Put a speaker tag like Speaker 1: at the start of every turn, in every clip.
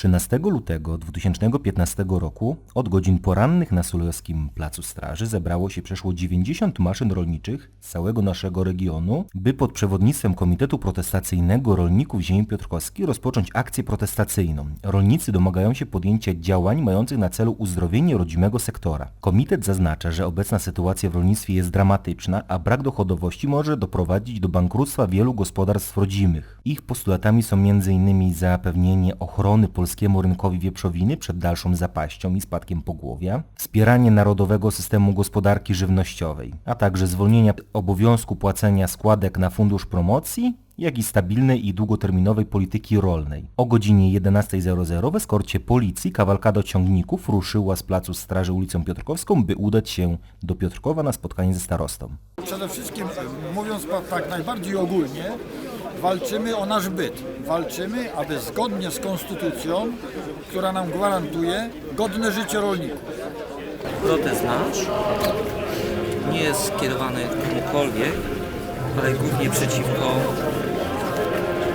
Speaker 1: 13 lutego 2015 roku od godzin porannych na Sulejowskim Placu Straży zebrało się przeszło 90 maszyn rolniczych z całego naszego regionu, by pod przewodnictwem Komitetu Protestacyjnego Rolników Ziemi Piotrkowskiej rozpocząć akcję protestacyjną. Rolnicy domagają się podjęcia działań mających na celu uzdrowienie rodzimego sektora. Komitet zaznacza, że obecna sytuacja w rolnictwie jest dramatyczna, a brak dochodowości może doprowadzić do bankructwa wielu gospodarstw rodzimych. Ich postulatami są m.in. zapewnienie ochrony polskiemu rynkowi wieprzowiny przed dalszą zapaścią i spadkiem pogłowia, wspieranie narodowego systemu gospodarki żywnościowej, a także zwolnienia obowiązku płacenia składek na fundusz promocji, jak i stabilnej i długoterminowej polityki rolnej. O godzinie 11.00 w eskorcie policji kawalkada ciągników ruszyła z placu Straży ulicą Piotrkowską, by udać się do Piotrkowa na spotkanie ze starostą.
Speaker 2: Przede wszystkim, mówiąc tak najbardziej ogólnie, walczymy o nasz byt. Walczymy, aby zgodnie z konstytucją, która nam gwarantuje godne życie rolników.
Speaker 3: protest nasz nie jest skierowany komukolwiek, ale głównie przeciwko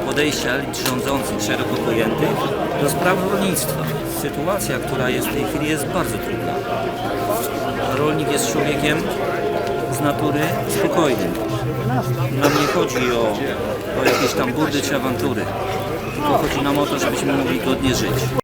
Speaker 3: podejścia elit rządzących, szeroko pojętych, do spraw rolnictwa. Sytuacja, która jest w tej chwili jest bardzo trudna. Rolnik jest człowiekiem z natury spokojnym. Nam nie chodzi o, o jakieś tam burdy czy awantury, tylko chodzi nam o to, żebyśmy mogli godnie żyć.